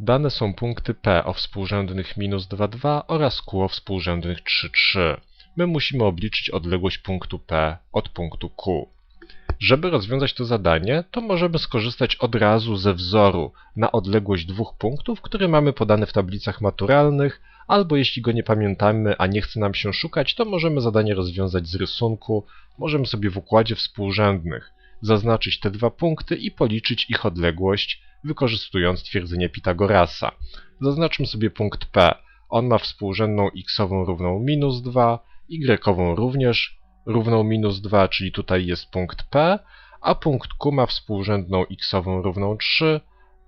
Dane są punkty P o współrzędnych minus 2, 2 oraz Q o współrzędnych 3, 3. My musimy obliczyć odległość punktu P od punktu Q. Żeby rozwiązać to zadanie, to możemy skorzystać od razu ze wzoru na odległość dwóch punktów, który mamy podany w tablicach maturalnych, albo jeśli go nie pamiętamy, a nie chce nam się szukać, to możemy zadanie rozwiązać z rysunku. Możemy sobie w układzie współrzędnych zaznaczyć te dwa punkty i policzyć ich odległość, wykorzystując twierdzenie Pitagorasa. Zaznaczmy sobie punkt P. On ma współrzędną x-ową równą minus 2, y-ową również równą minus 2, czyli tutaj jest punkt P, a punkt Q ma współrzędną x-ową równą 3,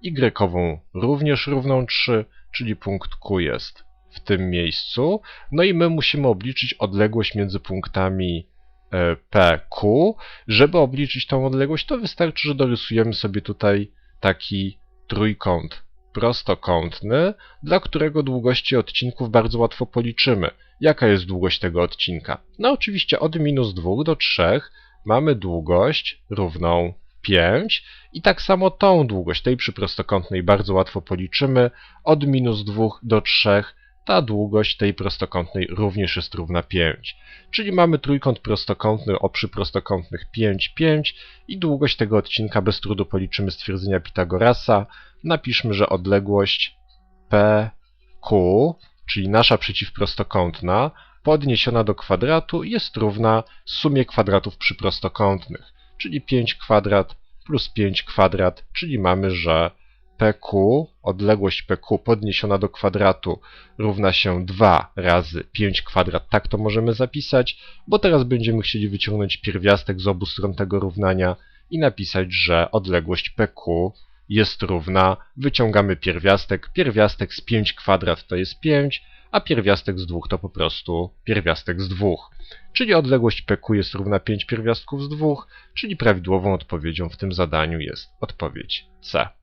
y-ową również równą 3, czyli punkt Q jest w tym miejscu. No i my musimy obliczyć odległość między punktami e, P, Q. Żeby obliczyć tą odległość, to wystarczy, że dorysujemy sobie tutaj taki trójkąt prostokątny, dla którego długości odcinków bardzo łatwo policzymy. Jaka jest długość tego odcinka? No oczywiście od minus 2 do 3 mamy długość równą 5 i tak samo tą długość tej przyprostokątnej bardzo łatwo policzymy. Od minus 2 do 3 ta długość tej prostokątnej również jest równa 5. Czyli mamy trójkąt prostokątny o przyprostokątnych 5, 5 i długość tego odcinka bez trudu policzymy z twierdzenia Pitagorasa. Napiszmy, że odległość PQ, czyli nasza przeciwprostokątna, podniesiona do kwadratu jest równa sumie kwadratów przyprostokątnych, czyli 5 kwadrat plus 5 kwadrat, czyli mamy, że PQ, odległość PQ podniesiona do kwadratu równa się 2 razy 5 kwadrat. Tak to możemy zapisać, bo teraz będziemy chcieli wyciągnąć pierwiastek z obu stron tego równania i napisać, że odległość PQ jest równa, wyciągamy pierwiastek, pierwiastek z 5 kwadrat to jest 5, a pierwiastek z 2 to po prostu pierwiastek z 2. Czyli odległość PQ jest równa 5 pierwiastków z 2, czyli prawidłową odpowiedzią w tym zadaniu jest odpowiedź C.